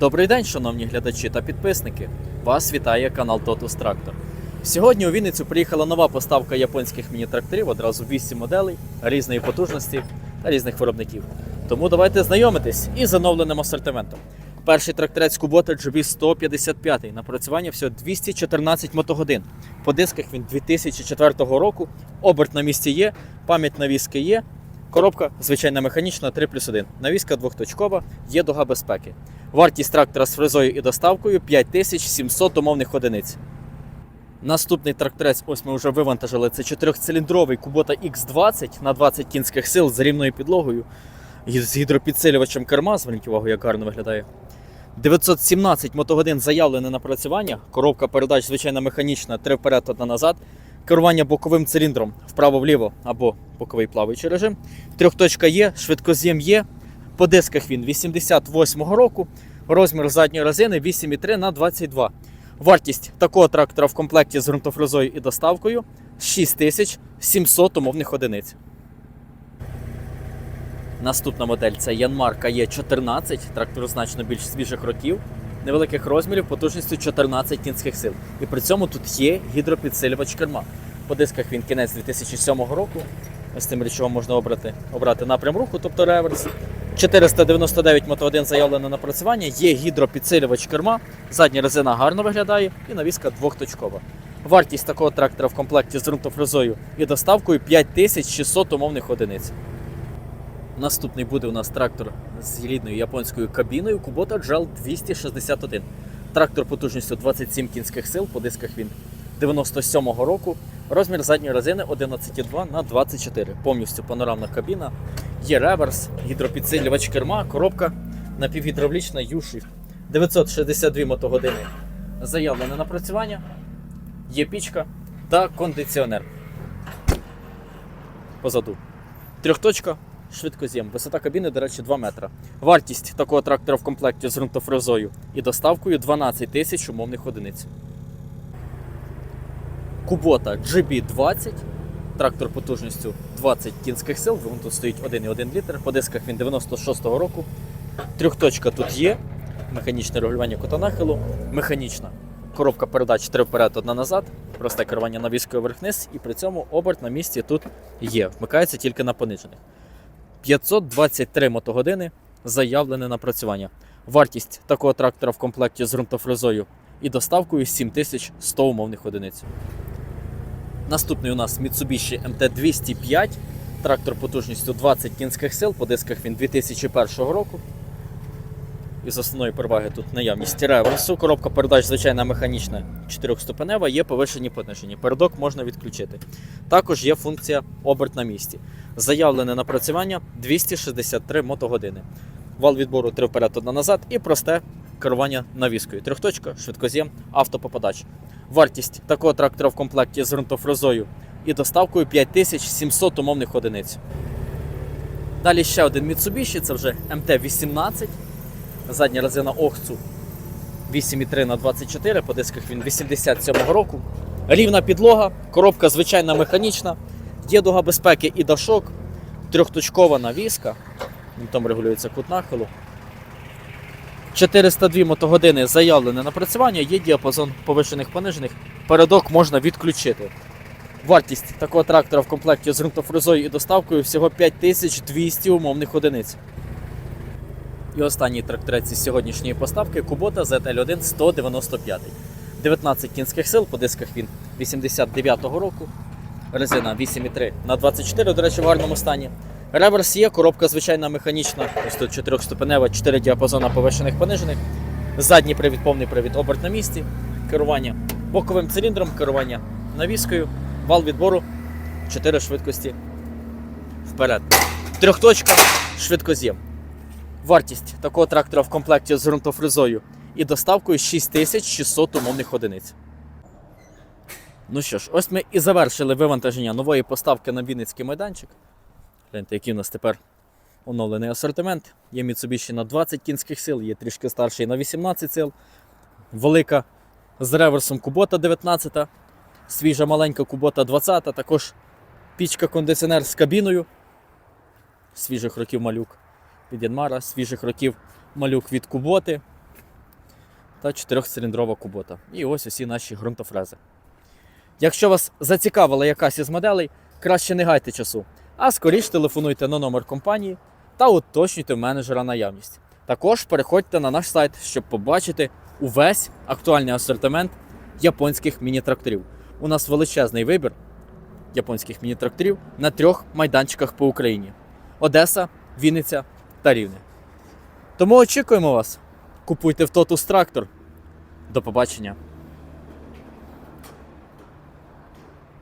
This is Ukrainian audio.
Добрий день, шановні глядачі та підписники. Вас вітає канал Totus Tractor. Сьогодні у Вінницю приїхала нова поставка японських міні-тракторів, одразу 8 моделей різної потужності та різних виробників. Тому давайте знайомитись із оновленим асортиментом. Перший тракторець Kubota GB 155 напрацювання всього 214 мотогодин. По дисках він 2004 року, оберт на місці є, пам'ять навіски є, коробка звичайна механічна 3 плюс 1. Навіска двохточкова, є дуга безпеки. Вартість трактора з фрезою і доставкою 5700 умовних одиниць. Наступний тракторець, ось ми вже вивантажили, це чотирьохциліндровий Kubota X20 на 20 кінських сил з рівною підлогою з гідропідсилювачем керма. Зверніть увагу, як гарно виглядає. 917 мотогодин заявлене напрацювання. Коробка передач, звичайно, механічна, 3 вперед, одна назад. Керування боковим циліндром вправо-вліво або боковий плаваючий режим. Трьохточка є, швидкоз'єм є. По дисках він 88-го року. Розмір задньої резини 8,3 на 22. Вартість такого трактора в комплекті з ґрунтофрезою і доставкою 6700 умовних одиниць. Наступна модель це Yanmar KE14, трактор значно більш свіжих років, невеликих розмірів, потужністю 14 кінських сил. І при цьому тут є гідропідсилювач керма. По дисках він кінець 2007 року. Ось тим речовим можна обрати, обрати напрям руху, тобто реверс. 499 мотогодин заявлено напрацювання, є гідропідсилювач керма, задня резина гарно виглядає і навіска двохточкова. Вартість такого трактора в комплекті з ґрунтофрезою і доставкою 5600 умовних одиниць. Наступний буде у нас трактор з рідною японською кабіною Kubota GL 261. Трактор потужністю 27 кінських сил, по дисках він 97-го року. Розмір задньої резини 11,2 на 24. Повністю панорамна кабіна. Є реверс, гідропідсилювач керма, коробка напівгідравлічна U-Shift. 962 мотогодини заявлене напрацювання. Є пічка та кондиціонер. Позаду. Трьохточка, швидкоз'єм. Висота кабіни, до речі, 2 метра. Вартість такого трактора в комплекті з ґрунтофрезою і доставкою 12 тисяч умовних одиниць. Kubota GB20. Трактор потужністю 20 кінських сил. Він тут стоїть 1,1 літр. По дисках він 96-го року. Трьохточка тут є. Механічне регулювання кота нахилу. Механічна. Коробка передач 3 вперед, одна назад. Просте керування навіскою вверх-вниз. І при цьому оберт на місці тут є. Вмикається тільки на понижених. 523 мотогодини заявлене напрацювання. Вартість такого трактора в комплекті з ґрунтофрезою і доставкою 7100 умовних одиниць. Наступний у нас Mitsubishi MT205. Трактор потужністю 20 кінських сил. По дисках він 2001 року. Із основної переваги тут наявність реверсу. Коробка передач звичайна механічна 4-ступенева, є повишені понижені. Передок можна відключити. Також є функція оберт на місці. Заявлене напрацювання 263 мотогодини. Вал відбору 3 вперед, 1 назад і просте керування навіскою. Трьохточка, швидкоз'єм, автопопадач. Вартість такого трактора в комплекті з ґрунтофрезою і доставкою 5700 умовних одиниць. Далі ще один Mitsubishi, це вже MT-18. Задня резина Охцу 8,3 на 24 по дисках він 87-го року. Рівна підлога, коробка звичайна механічна, є дуга безпеки і дашок, трьохточкова навіска, там регулюється кут нахилу. 402 мотогодини заявлене напрацювання, є діапазон повишених понижених. Передок можна відключити. Вартість такого трактора в комплекті з ґрунтофрезою і доставкою всього 5200 умовних одиниць. І останній тракторець із сьогоднішньої поставки Kubota ZL1 195. 19 кінських сил, по дисках він 89-го року. Резина 8,3 на 24, до речі, в гарному стані. Реверс є, коробка звичайна механічна, ось тут 4-ступенева, 4 діапазона повишених понижених. Задній привід, повний привід, оберт на місці, керування боковим циліндром, керування навіскою, вал відбору, 4 швидкості вперед. Трьохточка, швидкоз'єм. Вартість такого трактора в комплекті з ґрунтофрезою і доставкою 6600 умовних одиниць. Ну що ж, ось ми і завершили вивантаження нової поставки на Вінницький майданчик. Гляньте, який у нас тепер оновлений асортимент. Є Mitsubishi на 20 кінських сил, є трішки старший на 18 сил. Велика з реверсом Kubota 19, свіжа маленька Kubota 20, також пічка кондиціонер з кабіною. Свіжих років малюк від Янмара, свіжих років малюк від Куботи. та 4-циліндрова кубота. І ось усі наші ґрунтофрези. Якщо вас зацікавила якась із моделей, краще не гайте часу, а скоріш телефонуйте на номер компанії та уточнюйте в менеджера наявність. Також переходьте на наш сайт, щоб побачити увесь актуальний асортимент японських міні-тракторів. У нас величезний вибір японських міні-тракторів на трьох майданчиках по Україні: Одеса, Вінниця та Рівне. Тому очікуємо вас. Купуйте в Тотус трактор. До побачення.